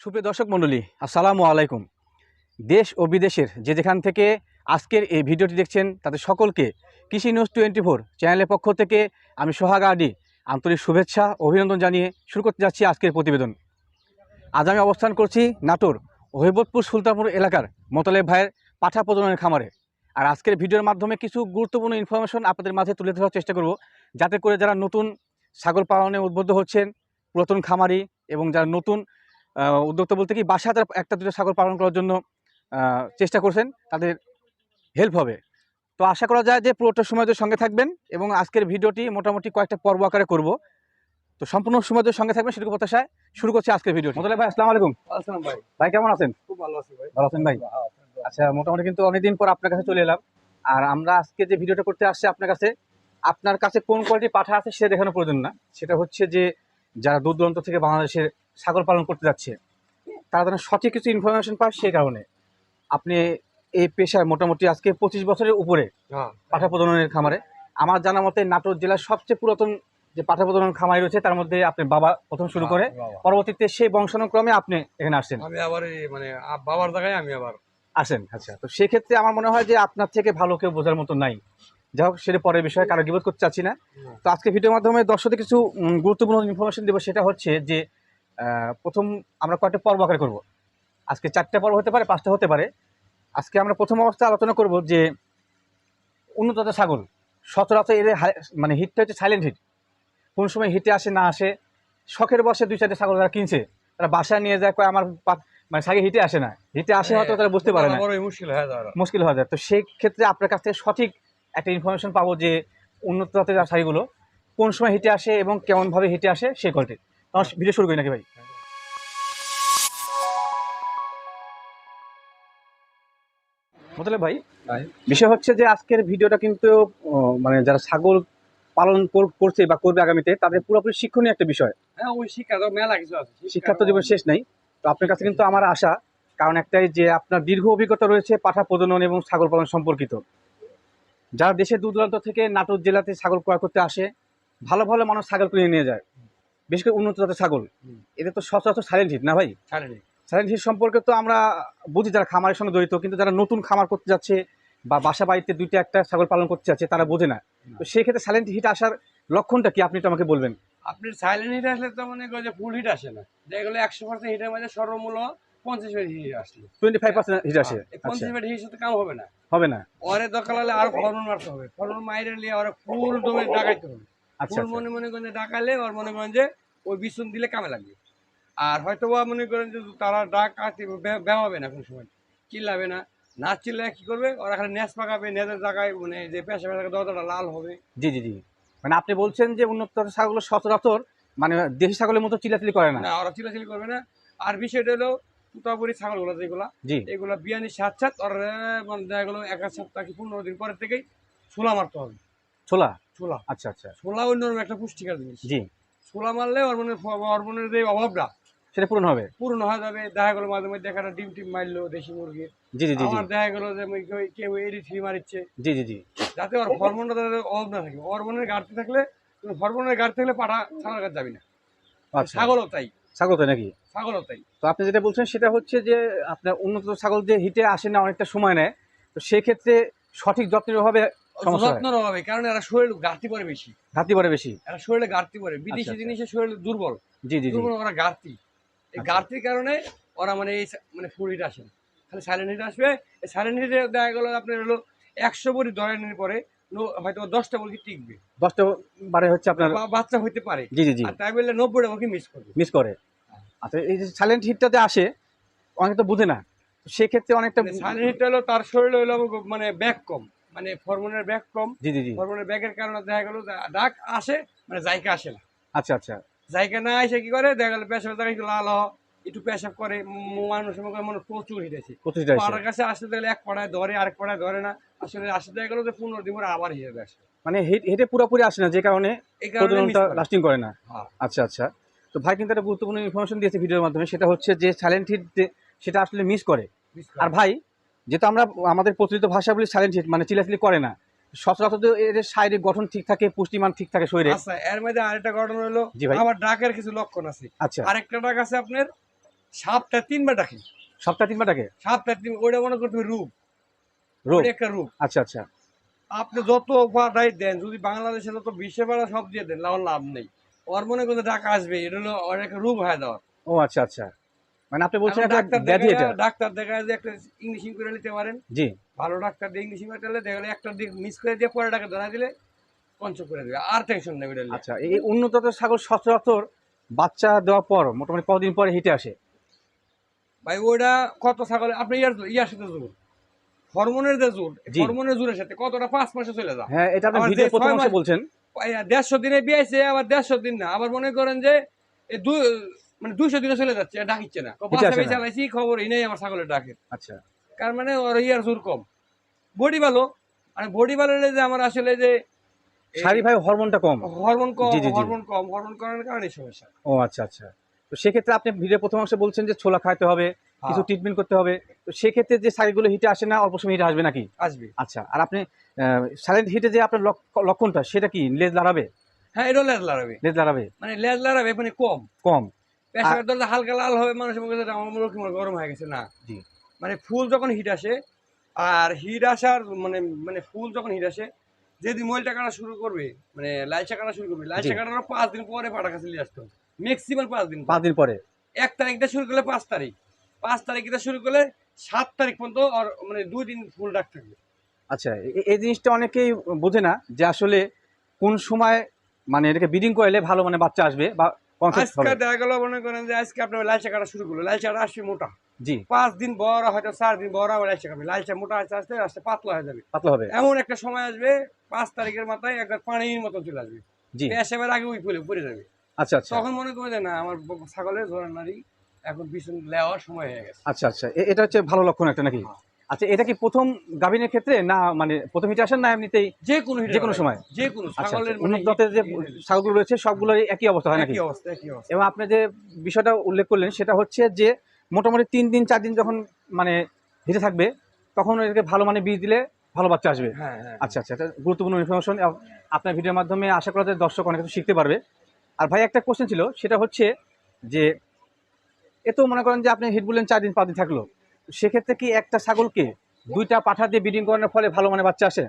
সুপ্রিয় দর্শক মণ্ডলী, আসসালামু আলাইকুম। দেশ ও বিদেশের যে যেখান থেকে আজকের এই ভিডিওটি দেখছেন, তাদের সকলকে কৃষি নিউজ টোয়েন্টি ফোর চ্যানেলের পক্ষ থেকে আমি সোহাগ আডি আন্তরিক শুভেচ্ছা, অভিনন্দন জানিয়ে শুরু করতে যাচ্ছি আজকের প্রতিবেদন। আজ আমি অবস্থান করছি নাটোর, হৈবতপুর সুলতানপুর এলাকার মোতালেব ভাইয়ের পাঠা প্রজননের খামারে। আর আজকের ভিডিওর মাধ্যমে কিছু গুরুত্বপূর্ণ ইনফরমেশন আপনাদের মাঝে তুলে ধরার চেষ্টা করব, যাতে করে যারা নতুন ছাগল পালনে উদ্বুদ্ধ হচ্ছেন, পুরাতন খামারি এবং যারা নতুন উদ্যোক্তা বলতে কি বাসা তারা একটা দুটো ছাগল পালন করার জন্য চেষ্টা করছেন তাদের হেল্প হবে। তো আশা করা যায় যে পুরোটা সময় সঙ্গে থাকবেন এবং আজকের ভিডিওটি মোটামুটি কয়েকটা পর্ব আকারে করব। তো সম্পূর্ণ সময় সঙ্গে থাকবেন সেটুকু প্রত্যাশায় শুরু করছি আজকের ভিডিও মোতালে ভাই আসসালামু আলাইকুম। আসসালাম ভাই ভাই কেমন আছেন? খুব ভালো আছি ভাই। ভালো আছেন ভাই? আচ্ছা মোটামুটি কিন্তু অনেকদিন পর আপনার কাছে চলে এলাম। আর আমরা আজকে যে ভিডিওটা করতে আসছি আপনার কাছে আপনার কাছে কোন কোয়ালিটি পাঠা আছে সেটা দেখানো প্রয়োজন না। সেটা হচ্ছে যে যারা দূর দূরান্ত থেকে বাংলাদেশের ছাগল পালন করতে যাচ্ছে তারা যেন সঠিক কিছু ইনফরমেশন পায় সেই কারণে। আপনি এই পেশায় মোটামুটি আজকে পঁচিশ বছরের উপরে হ্যাঁ। পাঠা প্রজননের খামারে। আমার জানা মতে নাটোর জেলার সবচেয়ে পুরাতন যে পাঠা প্রজনন খামারি রয়েছে তার মধ্যে আপনি বাবা প্রথম শুরু করে পরবর্তীতে সেই বংশানুক্রমে আপনি এখানে আসছেন। আমি আবার মানে বাবার জায়গায় আমি আবার আসেন আচ্ছা। তো সেক্ষেত্রে আমার মনে হয় যে আপনার থেকে ভালো কেউ বোঝার মতো নাই। যাই হোক সেটা পরের বিষয়ে কারও গিবোধ করতে চাচ্ছি না। তো আজকে ভিডিওর মাধ্যমে দর্শকদের কিছু গুরুত্বপূর্ণ ইনফরমেশন দেবো। সেটা হচ্ছে যে প্রথম আমরা কয়েকটা পর্ব আকারে করব। আজকে চারটে পর্ব হতে পারে পাঁচটা হতে পারে। আজকে আমরা প্রথম অবস্থায় আলোচনা করব যে উন্নত ছাগল সচরাচর এর মানে হিটটা হচ্ছে সাইলেন্ট হিট কোন সময় হিটে আসে না আসে শখের বসে দুই চারটে ছাগল যারা কিনছে তারা বাসায় নিয়ে যায় কয় আমার মানে সাগে হিটে আসে না। হিটে আসে হয়তো তারা বুঝতে পারে না। মুশকিল হয়ে যাওয়ার মুশকিল হয়ে যায়। তো সেই ক্ষেত্রে আপনার কাছ থেকে সঠিক একটা ইনফরমেশন পাবো যে উন্নত জাতের শাড়িগুলো কোন সময় হিটে আসে এবং কেমনভাবে হিটে আসে সেই কোয়ালিটি তোমার ভিডিও শুরু করি নাকি ভাই? মতলে ভাই। বিষয় হচ্ছে যে আজকের ভিডিওটা কিন্তু মানে যারা ছাগল পালন কর- করছে বা করবে আগামীতে তাদের পুরোপুরি শিক্ষণীয় একটা বিষয়। হ্যাঁ ওই শিক্ষা তো মেলা কিছু আছে। শিক্ষার তো জীবন শেষ নাই। তো আপনার কাছে কিন্তু আমার আশা কারণ একটাই যে আপনার দীর্ঘ অভিজ্ঞতা রয়েছে পাঠা প্রজনন এবং ছাগল পালন সম্পর্কিত। যারা দেশের দূর দূরান্ত থেকে নাটোর জেলাতে ছাগল ক্রয় করতে আসে ভালো ভালো মানুষ ছাগল কিনে নিয়ে যায়। বিশেষ করে উন্নত জাতের ছাগল। এদের তো সচরাচর সাইলেন্ট হিট না ভাই? সাইলেন্ট হিট সম্পর্কে তো আমরা বুঝি যারা খামারের সঙ্গে জড়িত কিন্তু যারা নতুন খামার করতে যাচ্ছে বা বাসা বাড়িতে দুইটা একটা ছাগল পালন করতে যাচ্ছে তারা বোঝে না। তো সেই ক্ষেত্রে সাইলেন্ট হিট আসার লক্ষণটা কি? আপনি তো আমাকে বলবেন। আপনি সাইলেন্ট হিট আসলে তো মনে করেন যে ফুল হিট আসে না। দেখা গেলো একশো পার্সেন্ট হিটের মধ্যে সর্বমূল্য পঞ্চাশ মিনিট হিট আসলো। টোয়েন্টি ফাইভ পার্সেন্ট হিট আসে পঞ্চাশ আচ্ছা। মিনিট হিট সাথে কাম হবে না। হবে না। ওরে দরকার হলে আর হরমোন মারতে হবে। হরমোন মাইরে নিয়ে ওরা ফুল ডোমে ডাকাইতে হবে। আচ্ছা ফুল মনে মনে করেন যে ডাকালে ওর মনে করেন যে ওই বিছুন দিলে কামে লাগবে। আর হয়তো বা মনে করেন যে তারা ডাক বেমাবে না কোনো সময়। চিল্লাবে না। না চিল্লায় কি করবে? ওরা খালি নেস পাকাবে নেজের জায়গায় মানে যে পেশা পেশা দরজাটা লাল হবে। জি জি জি। মানে আপনি বলছেন যে উন্নত ছাগল সচরাচর মানে দেশি ছাগলের মতো চিলাচিলি করে না। ওরা চিলাচিলি করবে না। আর বিষয়টা হলো তুতাপুরি ছাগলগুলো যেগুলা জি। এগুলো বিয়ানি সাত সাত ওরা মানে দেখা গেলো এক এক সপ্তাহ কি পনেরো দিন পরের থেকেই ছোলা মারতে হবে। ছোলা? ছোলা। আচ্ছা আচ্ছা। ছোলা অন্যরকম একটা পুষ্টিকর জিনিস। জি। ছোলা মারলে হরমোনের হরমোনের যে অভাবটা সেটা পূরণ হবে। পূর্ণ হয়ে যাবে। দেখা গেলো মাঝে মধ্যে একটা ডিম টিম মারলো দেশি মুরগির জি জি জি আমার দেখা গেলো যে কেউ- এডি থ্রি মারিচ্ছে। জি জি জি। যাতে ওর হরমোনটা তাদের অভাব না থাকে। হরমোনের ঘাটতি থাকলে হরমোনের ঘাটতি থাকলে পাঠা ছাগলের কাছে যাবি না। আচ্ছা। ছাগলও তাই। ছাগল তো নাকি? ছাগলও তাই। তো আপনি যেটা বলছেন সেটা হচ্ছে যে আপনার উন্নত ছাগল যে হিটে আসে না অনেকটা সময় নেয় তো সেক্ষেত্রে সঠিক যত্নের অভাবে সমস্যা হয়। যত্ন হবে কারণ এরা শরীর ঘাটতি পড়ে বেশি। ঘাটতি পড়ে বেশি। এরা শরীরে ঘাটতি পড়ে বিদেশি আচ্ছা। জিনিসে শরীর দুর্বল। জি জি দুর্বল ওরা ঘাটতি। এই আচ্ছা। ঘাটতির কারণে ওরা মানে এই মানে ফুল হিট আসে। খালি সাইলেন্ট হিট আসবে। এই সাইলেন্ট হিটে দেখা গেলো আপনার হলো একশো বড়ি নিয়ে পরে হয়তো দশটা মুরগি টিকবে। দশটা বারে হচ্ছে আপনার বাচ্চা হইতে পারে। জি জি জি। তাই বললে নব্বইটা মুরগি মিস করবে। মিস করে। আচ্ছা এই যে সাইলেন্ট হিটটাতে আসে অনেকে তো বুঝে না। সেক্ষেত্রে অনেকটা সাইলেন্ট হিটটা হলো তার শরীরে হলো মানে ব্যাগ কম। মানে হরমোনের ব্যাগ কম জি জি জি। হরমোনের ব্যাগের কারণে দেখা গেল ডাক আসে মানে জায়গা আসে না। আচ্ছা আচ্ছা। জায়গা না এসে কি করে? দেখা গেলো পেশাব জায়গা একটু লাল হ একটু পেশাব করে ম- মানুষ মনে মানুষ প্রচুর হিটেছে পাড়ার কাছে আসতে দেখলে এক পাড়ায় ধরে আরেক পাড়ায় ধরে না। আসলে আসতে দেখা গেলো যে পনেরো দিন পরে আবার হিসেবে আসে। মানে হেঁটে হিটে পুরোপুরি আসে না যে কারণে। লাস্টিং করে। না। হ্যাঁ। আচ্ছা আচ্ছা। তো ভাই কিন্তু একটা গুরুত্বপূর্ণ ইনফরমেশন দিয়েছে ভিডিওর মাধ্যমে সেটা হচ্ছে যে সাইলেন্ট হিট সেটা আসলে মিস করে। আর ভাই যেহেতু আমরা আমাদের প্রচলিত ভাষা বলি সাইলেন্ট হিট মানে চিলাচিলি করে না। সচরাচর এর শারীরিক গঠন ঠিক থাকে পুষ্টিমান ঠিক থাকে শরীরে। আচ্ছা এর মধ্যে আরেকটা ঘটনা হলো জি আমার ডাকের কিছু লক্ষণ আছে। আচ্ছা। আরেকটা ডাক আছে আপনার সাপটা তিনবার ডাকি। সপ্তাহে তিনবার ডাকে? সাপটা তিন ওইটা মনে করতে রূপ। রোগ একটা রূপ। আচ্ছা আচ্ছা। আপনি যত পাড়াই দেন যদি বাংলাদেশে যত বিশ্বে পাড়া সব দিয়ে দেন লাভ লাভ নেই। ওর মনে করতে ডাকা আসবে এটা হলো একটা রূপ হয়ে দেওয়ার ও আচ্ছা আচ্ছা। মানে আপনি বলছেন একটা ডাক্তার ব্যাধি ডাক্তার দেখা যে একটা ইংলিশিং করে নিতে পারেন। জি। ভালো ডাক্তার দিয়ে ইংলিশিং করে দিলে দেখা গেলে একটা দিক মিস করে দিয়ে পরে ডাক্তার ধরা দিলে পঞ্চ করে দেবে আর টেনশন নেই আচ্ছা এই উন্নত ছাগল সচরাচর বাচ্চা দেওয়ার পর মোটামুটি কতদিন পরে হিটে আসে? ভাই ওটা কত ছাগল আপনি ইয়ার ইয়ার সাথে জোর। হরমোনের যে জোর হরমোনের জোরের সাথে কতটা পাঁচ মাসে চলে যায়। হ্যাঁ এটা আপনি ভিডিও প্রথম মাস- বলছেন। দেড়শো দিনে বিয়েছে আবার দেড়শো দিন না আবার মনে করেন যে এই দুই মানে দুইশো দিনে চলে যাচ্ছে ডাকিচ্ছে না। না। চালাইছি খবর এই নেই আমার ছাগলের ডাকে। আচ্ছা। কার মানে ওর ইয়ার জোর কম। বডি ভালো মানে বডি ভালো যে আমার আসলে যে শাড়ি ভাই হরমোনটা কম। হরমোন কম। হরমোন কম হরমোন করার কারণে সমস্যা। ও আচ্ছা আচ্ছা। তো সেক্ষেত্রে আপনি ভিডিও প্রথম অংশে বলছেন যে ছোলা খাইতে হবে কিছু হ্যাঁ, ট্রিটমেন্ট করতে হবে। তো সেক্ষেত্রে যে শাড়িগুলো হিটে আসে না অল্প সময় হিটে আসবে নাকি? আসবে। আচ্ছা আর আপনি সাইলেন্ট হিটে যে আপনার লক্ষ- লক্ষণটা সেটা কি? লেজ লাড়াবে? হ্যাঁ এটা লেজ লাগাবে লেজ লাড়াবে? মানে লেজ লাগাবে মানে কম। কম। দরজা হালকা লাল হবে মানুষের মুখে আমার গরম হয়ে গেছে। না। জি। মানে ফুল যখন হিট আসে আর হিট আসার মানে মানে ফুল যখন হিট আসে যদি ময়লটা কাটা শুরু করবে মানে লালচা কাটা শুরু করবে লালচা কাটার পাঁচ দিন পরে পাটা কাছে নিয়ে আসতে ম্যাক্সিমাম পাঁচ দিন পাঁচ দিন পরে। এক তারিখটা শুরু করলে পাঁচ তারিখ। পাঁচ তারিখটা শুরু করলে সাত তারিখ পর্যন্ত আর মানে দুই দিন ফুল ডাক থাকবে। আচ্ছা এই জিনিসটা অনেকেই বোঝে না যে আসলে কোন সময় মানে এটাকে ব্রিডিং করলে ভালো মানে বাচ্চা আসবে বা আজকে দেখা গেল মনে করেন যে আজকে আপনার লালচা কাটা শুরু করল। লালচা আসবে মোটা। জি। পাঁচ দিন বড় হয়তো চার দিন বড় আবার লালচা খাবে লালচা মোটা আস্তে আস্তে আস্তে পাতলা হয়ে যাবে। পাতলা হবে। এমন একটা সময় আসবে পাঁচ তারিখের মাথায় একবার পানির মতো চলে আসবে। জি। আগে ওই ফুলে পড়ে যাবে। আচ্ছা আচ্ছা। তখন মনে যে না আমার ছাগলের ধরার নারী এখন বিছুন নেওয়ার সময় হয়ে গেছে। আচ্ছা আচ্ছা। এটা হচ্ছে ভালো লক্ষণ একটা নাকি? হ্যাঁ। আচ্ছা এটা কি প্রথম গাভিনের ক্ষেত্রে? না মানে প্রথম হিটে আসেন না এমনিতেই যে কোনো যে কোনো সময়? যে কোনো আচ্ছা। ছাগলের আচ্ছা, উন্নত যে ছাগলগুলো রয়েছে সবগুলোর একই অবস্থা হয় নাকি? অবস্থা একই অবস্থা। এবং আপনি যে বিষয়টা উল্লেখ করলেন সেটা হচ্ছে যে মোটামুটি তিন দিন চার দিন যখন মানে হিটে থাকবে তখন এটাকে ভালো মানে বীজ দিলে ভালো বাচ্চা আসবে। হ্যাঁ হ্যাঁ আচ্ছা আচ্ছা এটা গুরুত্বপূর্ণ ইনফরমেশন আপনার ভিডিওর মাধ্যমে আশা করা যায় দর্শক অনেক কিছু শিখতে পারবে। আর ভাই একটা কোশ্চেন ছিল সেটা হচ্ছে যে এ তো মনে করেন যে আপনি হিট বললেন চার দিন পাঁচ দিন থাকল। সেক্ষেত্রে কি একটা ছাগলকে দুইটা পাঠা দিয়ে ব্রিডিং করানোর ফলে ভালো মানে বাচ্চা আসে?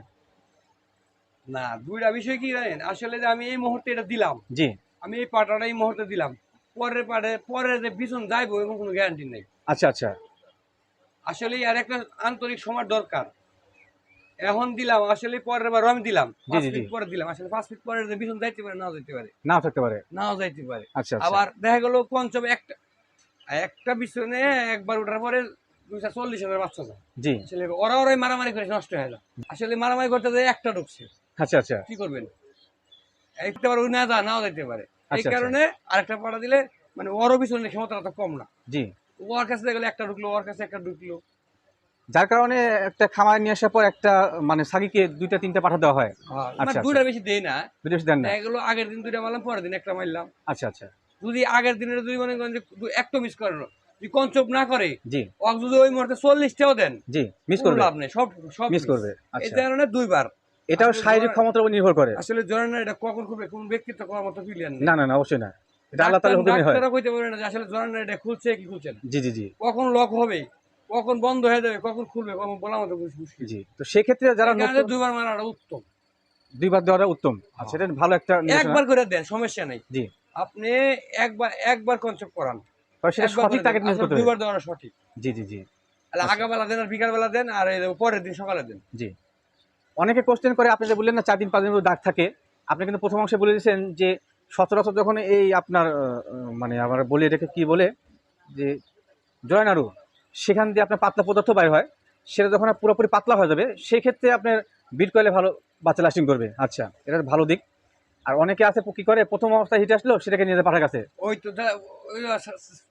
না দুইটা বিষয় কি জানেন? আসলে যে আমি এই মুহূর্তে এটা দিলাম। জি। আমি এই পাটাটা এই মুহূর্তে দিলাম। পরের পাটে পরে যে বিছুন যাইবো এবং কোনো গ্যারান্টি নেই। আচ্ছা আচ্ছা। আসলে আর একটা আন্তরিক সময় দরকার। এখন দিলাম আসলে পরের বার আমি দিলাম। পাঁচ ফিট পরে দিলাম। আসলে পাঁচ ফিট পরে যে বিছুন যাইতে পারে নাও যাইতে পারে। নাও থাকতে পারে। নাও যাইতে পারে। আচ্ছা আচ্ছা। আবার দেখা গেল পঞ্চম একটা একটা বিছনে একবার ওঠার পরে দুইটা চল্লিশ হাজার বাচ্চা যায়। জি। আসলে ওরা ওরাই মারামারি করে নষ্ট হয়ে যায়। আসলে মারামারি করতে যায় একটা ঢুকছে। আচ্ছা আচ্ছা। কি করবেন? একটা বার ওই না যা নাও যাইতে পারে। এই আচ্ছা, কারণে আরেকটা পাড়া দিলে মানে ওরও পিছনে ক্ষমতা তো কম না। জি। ওর কাছে গেলে একটা ঢুকলো ওর কাছে একটা ঢুকলো। যার কারণে একটা খামার নিয়ে আসার পর একটা মানে সাগিকে দুইটা তিনটা পাঠা দেওয়া হয়। হ্যাঁ, আচ্ছা, মানে দুইটা বেশি দেই না। দুটো বেশি দেন না। দেখা গেলো আগের দিন দুইটা মারলাম পরের দিন একটা মারলাম। আচ্ছা আচ্ছা। যদি আগের দিনের যদি মনে করেন যে একটা মিস করেন যদি না করে জি। যদি ওই মুহূর্তে চল্লিশটাও দেন জি মিস করবে। লাভ নেই সব সব মিস করবে এই আচ্ছা। কারণে দুইবার। এটাও শারীরিক ক্ষমতার উপর নির্ভর করে। আসলে জরানা এটা কখন করবে কোন ব্যক্তিত্ব করার মতো ফিলিয়ান না না না অবশ্যই না। এটা আল্লাহ তাআলার হুকুমই হয়। ডাক্তাররা কইতে পারে না যে আসলে জরানা এটা খুলছে কি খুলছে না। জি জি জি। কখন লক হবে কখন বন্ধ হয়ে যাবে কখন খুলবে কখন বলার মতো বুঝ- মুশকিল জি তো সেক্ষেত্রে যারা এই কারণে নতুন দুইবার মারাটা উত্তম। দুইবার দেওয়াটা উত্তম। আচ্ছা এটা ভালো একটা একবার করে দেন সমস্যা নেই। জি। আপনি একবার একবার কনসেপ্ট করান। সেটা সঠিক টার্গেট। করতে জি জি আচ্ছা। আগাবেলা দেন আর বিকাল বেলা দেন আর পরের দিন সকালে দেন। জি। অনেকে কোশ্চেন করে আপনি যে বললেন না চার দিন পাঁচ দিন মতো দাগ থাকে আপনি কিন্তু প্রথম অংশে বলে দিয়েছেন যে সচরাচর যখন এই আপনার মানে আবার বলি এটাকে কি বলে যে জয়নাড়ু সেখান দিয়ে আপনার পাতলা পদার্থ বাইর হয় সেটা যখন পুরোপুরি পাতলা হয়ে যাবে সেই ক্ষেত্রে আপনার বিট করলে ভালো বাচ্চা লাস্টিং করবে। আচ্ছা এটা ভালো দিক। আর অনেকে আছে কি করে প্রথম অবস্থায় হিট আসলো সেটাকে নিয়ে পাঠার কাছে। ওই তো যা- ওই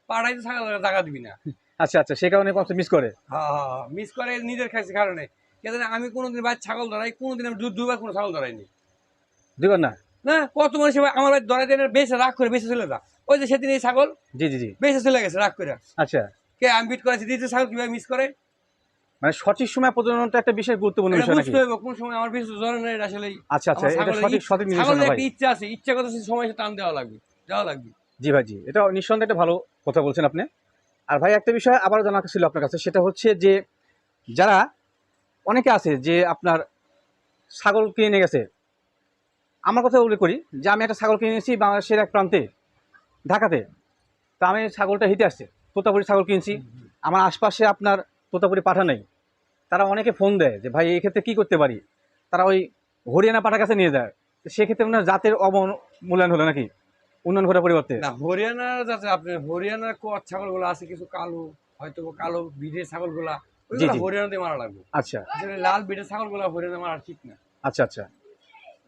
পাড়াই তো থাকা দিবি না। আচ্ছা আচ্ছা সে কারণে কষ্ট মিস করে। হ্যাঁ মিস করে নিজের খাইছে কারণে। কেন আমি কোনোদিন বাইর ছাগল ধরাই কোনোদিন আমি দুবার কোনো ছাগল ধরাইনি। দিবেন না? না কত মানুষ আমার বাড়ি ধরাই দেন বেশি রাগ করে বেশি চলে যা। ওই যে সেদিন এই ছাগল জি জি জি। বেশি চলে গেছে রাগ করে। আচ্ছা। কে আমি বিট করেছি দিতে ছাগল কীভাবে মিস করে? মানে সঠিক সময় প্রজননটা একটা বিশেষ গুরুত্বপূর্ণ বিষয় নাকি? কোন সময় আমার বেশি জ্বর নেই আসলে আচ্ছা আচ্ছা এটা সঠিক সঠিক নির্দেশনা ভাই। ইচ্ছা আছে ইচ্ছা কথা সময় টান দেওয়া লাগবে দেওয়া লাগবে। জি ভাই জি এটা নিঃসন্দেহে একটা ভালো কথা বলছেন আপনি। আর ভাই একটা বিষয় আবারও জানার ছিল আপনার কাছে সেটা হচ্ছে যে যারা অনেকে আছে যে আপনার ছাগল কিনে নিয়ে গেছে। আমার কথা উল্লেখ করি যে আমি একটা ছাগল কিনে নিয়েছি বাংলাদেশের এক প্রান্তে ঢাকাতে। তা আমি ছাগলটা হিটে আসছে তোতাপুরি ছাগল কিনছি। আমার আশপাশে আপনার তোতাপুরি পাঠা নেই। তারা অনেকে ফোন দেয় যে ভাই এই ক্ষেত্রে কী করতে পারি? তারা ওই হরিয়ানা পাঠার কাছে নিয়ে যায়। সেক্ষেত্রে আপনার জাতের অবমূল্যায়ন হলো নাকি? উন্নয়ন ঘটার পরিবর্তে। না হরিয়ানার যাচ্ছে আপনি হরিয়ানার কোয়ার ছাগলগুলো আছে কিছু কালো হয়তো কালো বিড়ের ছাগলগুলা হরিয়ানাতে মারা লাগবে। আচ্ছা। লাল বিড়ের ছাগলগুলো হরিয়ানা মারা ঠিক না। আচ্ছা আচ্ছা।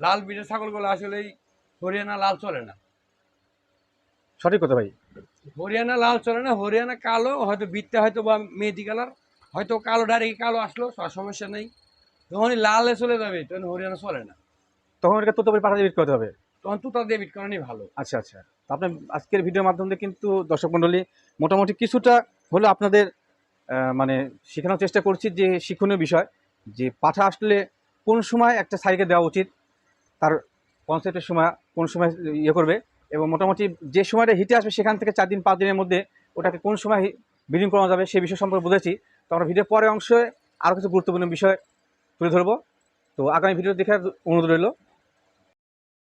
লাল বিড়ের ছাগলগুলো আসলে হরিয়ানা লাল চলে না। সঠিক কথা ভাই। হরিয়ানা লাল চলে না হরিয়ানা কালো হয়তো বিটটা হয়তো বা মেহেদি কালার হয়তো কালো ডাইরেক্ট কালো আসলো সমস্যা নেই। যখনই লালে চলে যাবে তখন হরিয়ানা চলে না। তখন এটা তোতাপুরি পাঠা বিট করতে হবে? তখন তুতা দিয়ে বিট করানি ভালো। আচ্ছা আচ্ছা। তো আপনার আজকের ভিডিওর মাধ্যমে কিন্তু দর্শক মণ্ডলী মোটামুটি কিছুটা হলো আপনাদের মানে শেখানোর চেষ্টা করছি যে শিক্ষণীয় বিষয় যে পাঠা আসলে কোন সময় একটা সাইকে দেওয়া উচিত তার কনসেপ্টের সময় কোন সময় ইয়ে করবে এবং মোটামুটি যে সময়টা হিটে আসবে সেখান থেকে চার দিন পাঁচ দিনের মধ্যে ওটাকে কোন সময় ব্রিডিং করানো যাবে সে বিষয় সম্পর্কে বুঝেছি। তো আমরা ভিডিওর পরে অংশে আরও কিছু গুরুত্বপূর্ণ বিষয় তুলে ধরবো। তো আগামী ভিডিও দেখার অনুরোধ রইল।